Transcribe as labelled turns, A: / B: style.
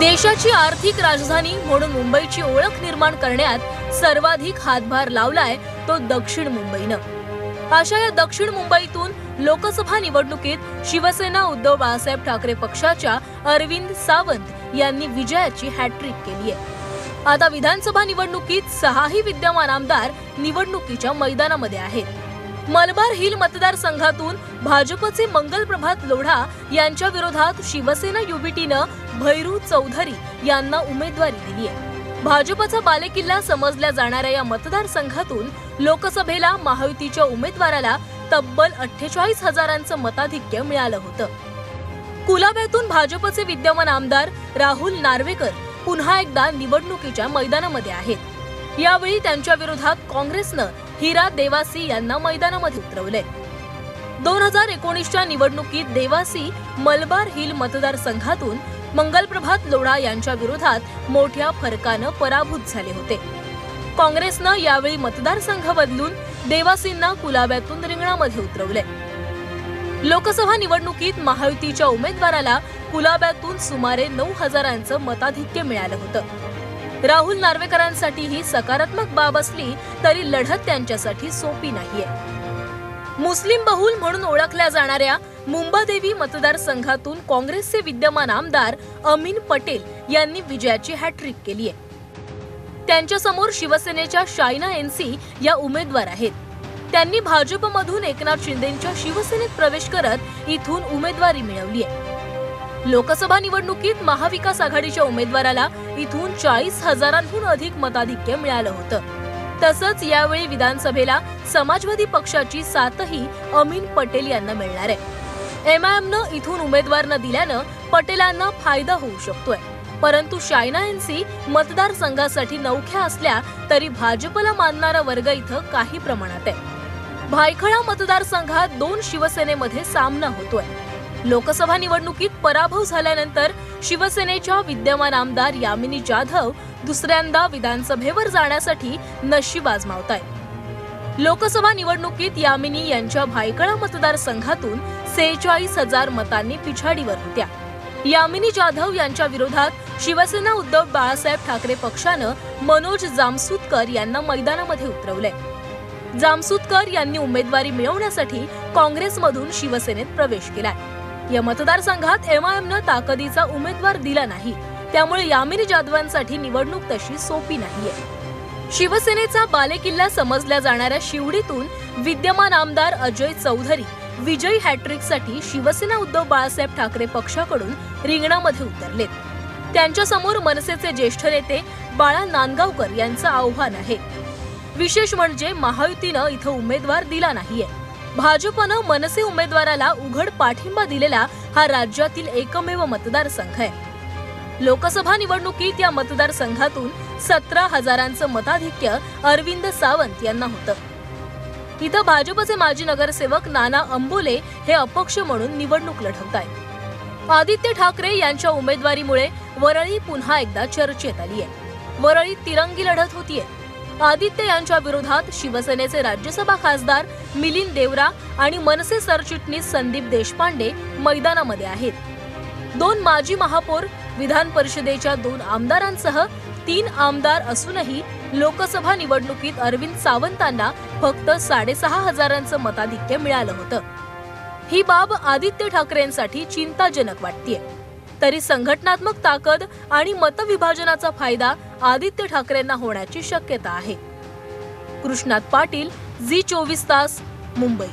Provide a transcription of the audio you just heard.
A: देशाची आर्थिक राजधानी म्हणून मुंबईची ओळख निर्माण करण्यात सर्वाधिक हातभार लावलाय तो दक्षिण मुंबईनं. अशा या दक्षिण मुंबईतून लोकसभा निवडणुकीत शिवसेना उद्धव बाळासाहेब ठाकरे पक्षाच्या अरविंद सावंत यांनी विजयाची हॅट्रिक केली आहे आता विधानसभा निवडणुकीत सहाही विद्यमान आमदार निवडणुकीच्या मैदानामध्ये आहेत. मलबार हिल मतदारसंघातून भाजपचे मंगल प्रभात लोढा यांच्या विरोधात शिवसेना युबीटीनं भैरू चौधरी यांना उमेदवारी दिली आहे. भाजपचा बालेकिल्ला समजल्या जाणाऱ्या या मतदारसंघातून लोकसभेला महायुतीच्या उमेदवाराला तब्बल अठ्ठेचाळीस हजारांचं मताधिक्य मिळालं होतं. कुलाब्यातून भाजपचे विद्यमान आमदार राहुल नार्वेकर पुन्हा एकदा निवडणुकीच्या मैदानामध्ये आहेत. यावेळी त्यांच्या विरोधात काँग्रेसनं हिरा देवासी यांना मैदानामध्ये उतरवले. दोन हजार एकोणीसच्या निवडणुकीत देवासी मलबार हिल मतदारसंघातून मंगलप्रभात लोढा यांच्या विरोधात मोठ्या फरकानं पराभूत झाले होते. काँग्रेसनं यावेळी मतदारसंघ बदलून देवासींना कुलाब्यातून रिंगणामध्ये उतरवले. लोकसभा निवडणुकीत महायुतीच्या उमेदवाराला कुलाब्यातून सुमारे नऊ हजारांचं मताधिक्य मिळालं होतं. राहुल नार्वेकरांसाठी ही सकारात्मक बाब असली तरी लढत त्यांच्यासाठी सोपी नाहीये. मुस्लिम बहुल म्हणून ओळखल्या जाणाऱ्या मुंबादेवी मतदारसंघातून काँग्रेसचे विद्यमान आमदार अमीन पटेल यांनी विजयाची हॅट्रिक केली आहे. त्यांच्यासमोर शिवसेनेच्या शायना एनसी या उमेदवार आहेत. त्यांनी भाजपमधून एकनाथ शिंदेच्या शिवसेनेत प्रवेश करत इथून उमेदवारी मिळवली आहे. लोकसभा निवडणुकीत महाविकास आघाडीच्या उमेदवाराला इथून चाळीस हजारांहून अधिक मताधिक्य मिळालं होतं. तसंच यावेळी विधानसभेला समाजवादी पक्षाची साथही अमीन पटेल यांना मिळणार आहे. एमआयएमनं इथून उमेदवार न दिल्यानं पटेलांना फायदा होऊ शकतोय. परंतु शायना एनसी मतदारसंघासाठी नवख्या असल्या तरी भाजपला मानणारा वर्ग इथं काही प्रमाणात आहे. भायखळा मतदारसंघात दोन शिवसेनेमध्ये सामना होतोय. लोकसभा निवडणुकीत पराभव झाल्यानंतर शिवसेनेच्या विद्यमान आमदार यामिनी जाधव दुसऱ्यांदा विधानसभेवर जाण्यासाठी नशीब आजमावतायत. लोकसभा निवडणुकीत यामिनी यांच्या भायखळा मतदारसंघातून सेहेचाळीस हजार मतांनी पिछाडीवर होत्या. यामिनी जाधव यांच्या विरोधात शिवसेना उद्धव बाळासाहेब ठाकरे पक्षानं मनोज जामसूतकर यांना मैदानामध्ये उतरवलंय. जामसूतकर यांनी उमेदवारी मिळवण्यासाठी काँग्रेसमधून शिवसेनेत प्रवेश केलाय. या मतदारसंघात एमआयएमनं ताकदीचा उमेदवार दिला नाही. त्यामुळे यामिनी जाधवांसाठी निवडणूक तशी सोपी नाहीये. शिवसेनेचा बालेकिल्ला समजल्या जाणाऱ्या शिवडीतून विद्यमान आमदार अजय चौधरी विजयी हॅट्रिकसाठी शिवसेना उद्धव बाळासाहेब ठाकरे पक्षाकडून रिंगणामध्ये उतरलेत. त्यांच्यासमोर मनसेचे ज्येष्ठ नेते बाळा नांदगावकर यांचं आव्हान आहे. विशेष म्हणजे महायुतीनं इथं उमेदवार दिला नाहीये. भाजपनं मनसे उमेदवाराला उघड पाठिंबा दिलेला हा राज्यातील एकमेव मतदारसंघ आहे. लोकसभा निवडणुकीत या मतदारसंघातून सतरा हजारांचं मताधिक्य अरविंद सावंत यांना होतं. इथं भाजपचे माजी नगरसेवक नाना अंबोले हे अपक्ष म्हणून निवडणूक लढवत आहेत आदित्य ठाकरे यांच्या उमेदवारीमुळे वरळी पुन्हा एकदा चर्चेत आली आहे वरळीत तिरंगी लढत होतीये. आदित्य यांच्या विरोधात शिवसेनेचे राज्यसभा खासदार मिलिंद देवरा आणि मनसे सरचिटणीस संदीप देशपांडे मैदानामध्ये आहेत. दोन माजी महापौर विधान परिषदेच्या दोन आमदारांसह तीन आमदार असूनही लोकसभा निवडणुकीत अरविंद सावंतांना फक्त साडेसहा हजारांचं मताधिक्य मिळालं होतं. ही बाब आदित्य ठाकरेंसाठी चिंताजनक वाटतेय. तरी संघटनात्मक ताकद आणि मतविभाजनाचा फायदा आदित्य ठाकरेंना होण्याची शक्यता आहे. कृष्णात पाटील झी चोवीस तास मुंबई.